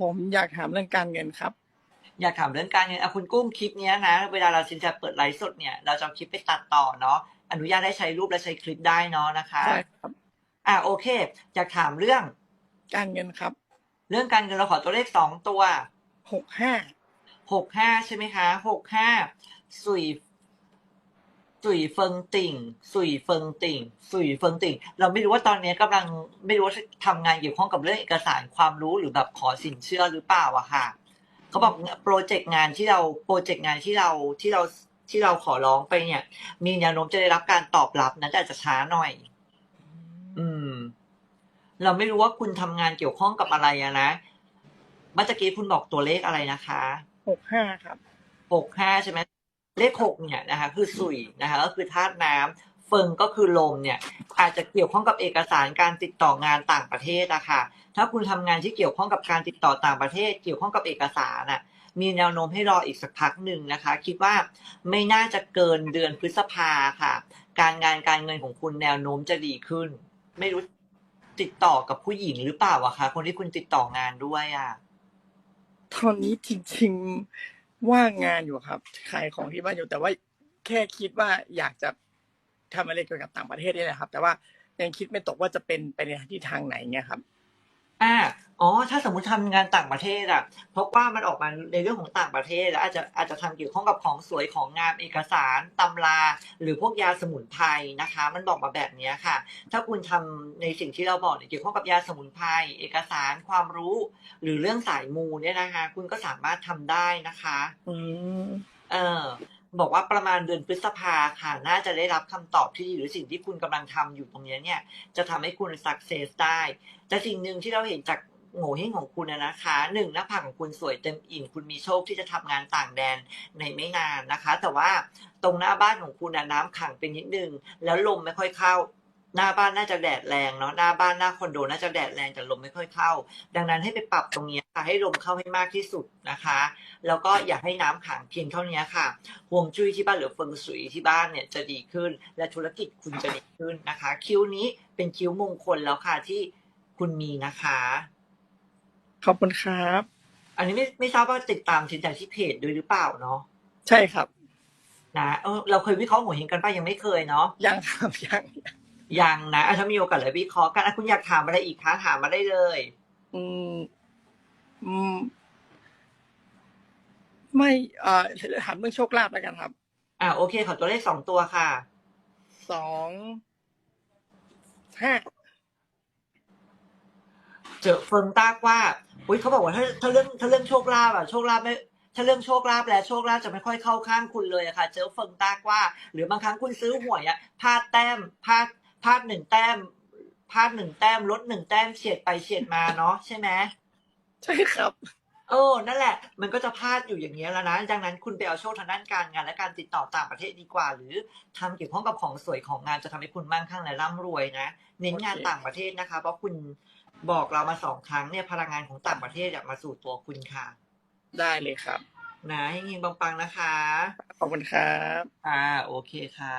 ผมอยากถามเรื่องการเงินครับ อยากถามเรื่องการเงินอะคุณกุ้งคลิปเนี้ยนะ เวลาเราชินจะเปิดไลฟ์สดเนี่ย เราจะเอาคลิปไปตัดต่อเนาะ อนุญาตให้ใช้รูปและใช้คลิปได้เนาะนะคะใช่ครับ อะโอเค อยากถามเรื่อง การเงินครับเรื่องการเงินเราขอตัวเลขสองตัวหกห้าหกห้าใช่ไหมคะหกห้าสุย สุยเฟิงติ่ง สุยเฟิงติ่ง สุยเฟิงติ่ง เราไม่รู้ว่าตอนนี้กำลังไม่รู้ว่าทำงานเกี่ยวข้องกับเรื่องเอกสารความรู้หรือแบบขอสินเชื่อหรือเปล่าอะค่ะเขาบอกโปรเจกต์งานที่เราโปรเจกต์งานที่เราที่เราที่เราขอร้องไปเนี่ย มีแนวโน้มจะได้รับการตอบรับนะแต่อาจจะช้าหน่อย อืม เราไม่รู้ว่าคุณทำงานเกี่ยวข้องกับอะไรอะนะเมื่อกี้คุณบอกตัวเลขอะไรนะคะหกห้าครับหกห้าใช่ไหม เลขหกเนี่ยนะคะคือสุยนะคะก็คือธาตุน้ำเฟิงก็คือลมเนี่ยอาจจะเกี่ยวข้องกับเอกสารการติดต่องานต่างประเทศอะค่ะถ้าคุณทำงานที่เกี่ยวข้องกับการติดต่อต่างประเทศ เกี่ยวข้องกับเอกสารน่ะมีแนวโน้มให้รออีกสักพักหนึ่งนะคะ คิดว่าไม่น่าจะเกินเดือนพฤษภาค่ะ การงานการเงินของคุณแนวโน้มจะดีขึ้น ไม่รู้ติดต่อกับผู้หญิงหรือเปล่าอะคะคนที่คุณติดต่องานด้วยอะตอนนี้จริง ๆ ว่างงานอยู่ครับ ขายของที่บ้านอยู่แต่ว่าแค่คิดว่าอยากจะทำอะไรเกี่ยวกับต่างประเทศนี่แหละครับ แต่ว่ายังคิดไม่ตกว่าจะเป็นไปในที่ทางไหนเงี้ยครับ อ่า อ๋อ ถ้าสมมุติทำงานต่างประเทศอะ เพราะว่ามันออกมาในเรื่องของต่างประเทศแล้วอาจจะอาจจะทำเกี่ยวข้องกับของสวยของงามเอกสารตำรา หรือพวกยาสมุนไพรนะคะ มันบอกมาแบบเนี้ยค่ะ ถ้าคุณทำในสิ่งที่เราบอกเนี่ยเกี่ยวข้องกับยาสมุนไพรเอกสารความรู้ หรือเรื่องสายมูเนี่ยนะคะ คุณก็สามารถทำได้นะคะ อืมเออบอกว่าประมาณเดือนพฤษภาค่ะ น่าจะได้รับคำตอบที่ดีหรือสิ่งที่คุณกำลังทำอยู่ตรงเนี้ยเนี่ย จะทำให้คุณสักเซสได้ แต่สิ่งหนึ่งที่เราเห็นจาก โง่เฮงของคุณนะคะหนึ่งหน้าผากของคุณสวยเต็มอิ่มคุณมีโชคที่จะทำงานต่างแดนในไม่นานนะคะ แต่ว่าตรงหน้าบ้านของคุณนะน้ำขังเป็นนิดนึง แล้วลมไม่ค่อยเข้าหน้าบ้านน่าจะแดดแรงเนาะหน้าบ้านหน้าคอนโดน่าจะแดดแรงแต่ลมไม่ค่อยเข้า ดังนั้นให้ไปปรับตรงนี้ค่ะให้ลมเข้าให้มากที่สุดนะคะ แล้วก็อย่าให้น้ำขังเพียงเท่านี้ค่ะฮวงจุ้ยที่บ้านหรือเฟิงสุยที่บ้านเนี่ยจะดีขึ้น และธุรกิจคุณจะดีขึ้นนะคะ คิ้วนี้เป็นคิ้วมงคลแล้วค่ะที่คุณมีนะคะ ขอบคุณครับ อันนี้ไม่ไม่ทราบว่าติดตามชินจากที่เพจด้วยหรือเปล่าเนาะใช่ครับนะเออเราเคยวิเคราะห์หัวเฮงกันป่ะยังไม่เคยเนาะยังครับยังยังนะอะถ้ามีโอกาสเลยวิเคราะห์กันอะคุณอยากถามอะไรอีกคะถามมาได้เลย อืมอืมไม่เอ่อถามเรื่องโชคลาภแล้วกันครับ อะโอเคขอตัวเลขสองตัวค่ะสองห้าเจอเฟิงตากว่า อุ้ยเขาบอกว่าถ้าถ้าเรื่องถ้าเรื่องโชคลาภอะโชคลาภไม่ถ้าเรื่องโชคลาภแล้วโชคลาภจะไม่ค่อยเข้าข้างคุณเลยอะค่ะ เจอเฟิงตากว่า หรือบางครั้งคุณซื้อหวยอะพลาดแต้มพลาดพลาดหนึ่งแต้มพลาดหนึ่งแต้มลดหนึ่งแต้มเฉียดไปเฉียดมาเนาะใช่ไหมใช่ครับ เออ นั่นแหละ มันก็จะพลาดอยู่อย่างนี้ยแล้วนะ ดังนั้นคุณไปเอาโชคทางด้านการงานและการติดต่อต่างประเทศดีกว่า หรือทำเกี่ยวข้องกับของสวยของงานจะทำให้คุณมั่งคั่งและร่ำรวยนะ เน้นงานโอเคต่างประเทศนะคะ เพราะคุณบอกเรามาสองครั้งเนี่ยพลังงานของต่างประเทศอยากมาสู่ตัวคุณค่ะ ได้เลยครับ นะให้เฮงปังๆนะคะ ขอบคุณครับ อ่า โอเคค่ะ